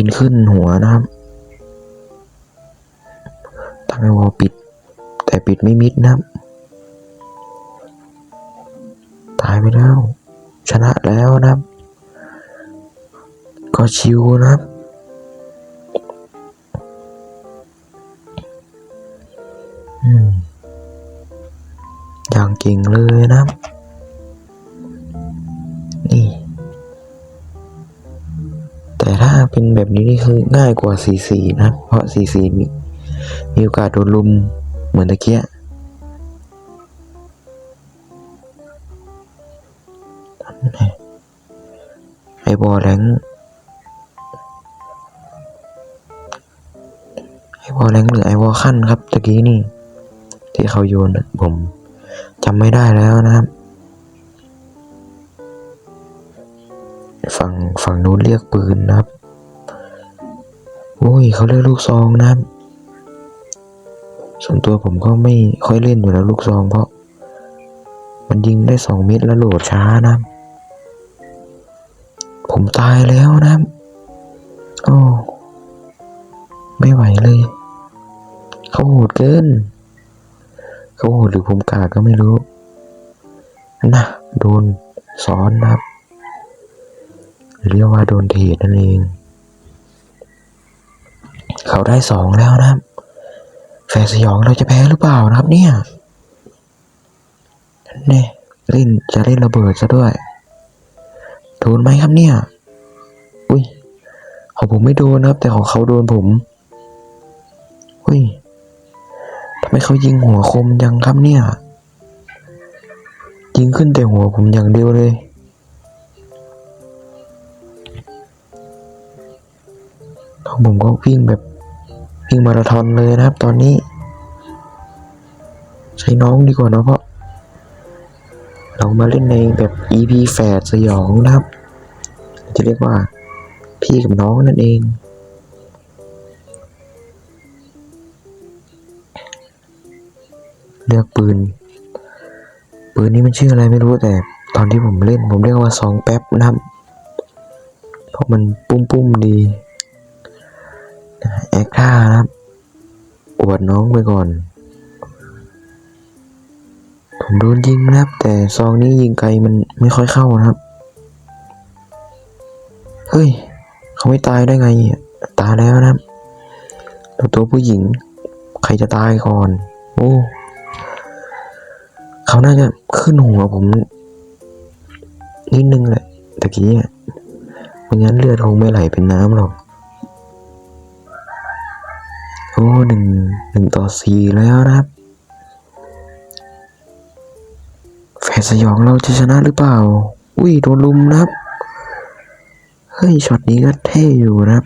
ปีนขึ้นหัวนะครับตั้งไอวอลปิด แต่ปิดไม่มิดนะครับ ตายไปแล้ว ชนะแล้วนะครับ ก็ชิวนะครับอืมอย่างเก่งเลยนะครับ เป็นแบบนี้นี่คือง่ายกว่า44นะ เพราะ44มีมีโอกาสโดนลุมเหมือนตะเกียไอบอลแรงไอบอลแรงหรือไอบอลขั้นครับตะกี้นี่ ที่เขาโยนะผมจำไม่ได้แล้วนะครับฝั่งฝั่งนู้นเรียกปืนนะครับ โอ้ยเขาเรียกลูกซองนะส่วนตัวผมก็ไม่ค่อยเล่นอยู่แล้วลูกซองเพราะ มันยิงได้สองเม็ดแล้วโหลดช้านะ ผมตายแล้วนะ โอ้ ไม่ไหวเลย เขาโหดเกิน เขาโหดหรือผมกาก็ไม่รู้ นะโดนซ้อนนะครับเรียกว่าโดนเทรดนั่นเอง เขาได้สองแล้วนะครับ แฟนสยองเราจะแพ้หรือเปล่านะครับ เนี่ยเนี่ยเล่นจะเล่นระเบิดซะด้วยโดนไหมครับเนี่ย อุ้ยของผมไม่โดนนะครับ แต่ของเขาโดนผม อุ้ยทำไมเขายิงหัวคมยังครับเนี่ย ยิงขึ้นแต่หัวผมอย่างเดียวเลยของผมก็วิ่งแบบ วิ่งมาราธอนเลยนะครับ ตอนนี้ ใช้น้องดีกว่าเนะเพราะ เรามาเล่นในแบบ EP แฝดสยองนะครับ จะเรียกว่า พี่กับน้องนั่นเองเลือกปืน ปืนนี้มันชื่ออะไรไม่รู้แต่ตอนที่ผมเล่นผมเรียกว่าสองแป๊บนะครับ เพราะมันปุ้มๆดี แอคท่าครับอวดน้องไปก่อน ผมโดนยิงนะครับ แต่ซองนี้ยิงไกลมันไม่ค่อยเข้านะครับ เฮ้ย เขาไม่ตายได้ไง ตายแล้วนะครับแล้วตัวผู้หญิง ใครจะตายก่อน โอ้เขาน่าจะขึ้นหัวผมนิดนึงแหละตะกี้อะไม่งั้นเลือดคงไม่ไหลเป็นน้ำหรอก อ้หนึ่งหนึ่งต่อสี่แล้วนะครับ แฟนสยองเราจะชนะหรือเปล่า อุ้ยโดนลุมนะครับ เฮ้ยช็อตนี้ก็เท่อยู่นะครับ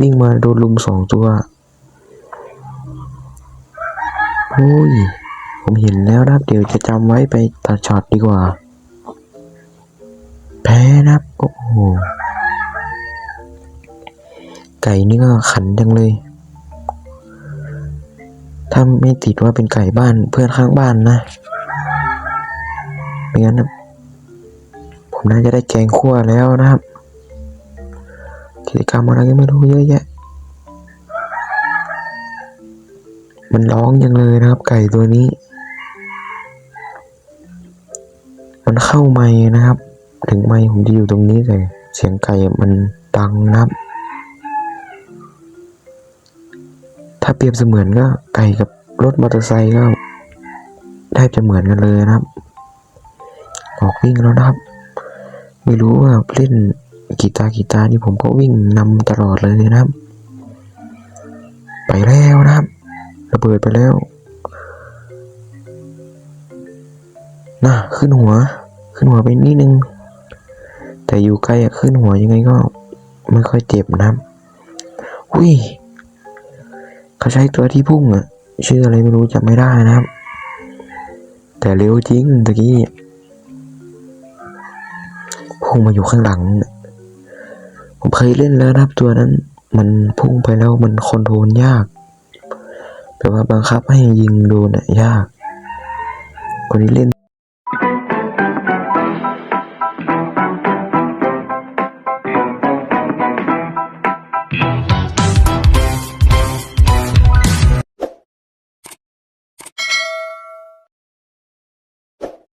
นิ่งมาโดนลุมสองตัว โอ้ย ผมเห็นแล้วนะครับ เดี๋ยวจะจำไว้ไปตัดช็อตดีกว่า แพ้นะครับ โอ้โห ไก่นี่ก็ขันจังเลย ไม่ติดว่าเป็นไก่บ้านเพื่อนข้างบ้านนะไม่งั้นนะผมน่าจะได้แกงคั่วแล้วนะครับ กิจกรรมอะไรก็ไม่รู้เยอะแยะ มันร้องยังเลยนะครับ ไก่ตัวนี้ มันเข้าไม้นะครับ ถึงไม้ผมจะอยู่ตรงนี้แต่เสียงไก่มันดังนะครับ ถ้าเปรียบเสมือนก็ไก่กับรถมอเตอร์ไซค์ก็แทบจะเหมือนกันเลยนะครับ ออกวิ่งแล้วนะครับ ไม่รู้ว่าเล่นกีตาร์กีตาร์นี่ผมก็วิ่งนำตลอดเลยนะครับ ไปแล้วนะครับ ระเบิดไปแล้วน่ะขึ้นหัว ขึ้นหัวไปนิดนึง แต่อยู่ใกล้ขึ้นหัวยังไงก็ไม่ค่อยเจ็บนะครับ อุ้ย เขาใช้ตัวที่พุ่งอะชื่ออะไรไม่รู้จำไม่ได้นะครับ แต่เร็วจริงตะกี้พุ่งมาอยู่ข้างหลัง ผมเคยเล่นแล้วนะครับตัวนั้น มันพุ่งไปแล้วมันคอนโทรลยากแปลว่าบังคับให้ยิงโดนยากคนนี้เล่น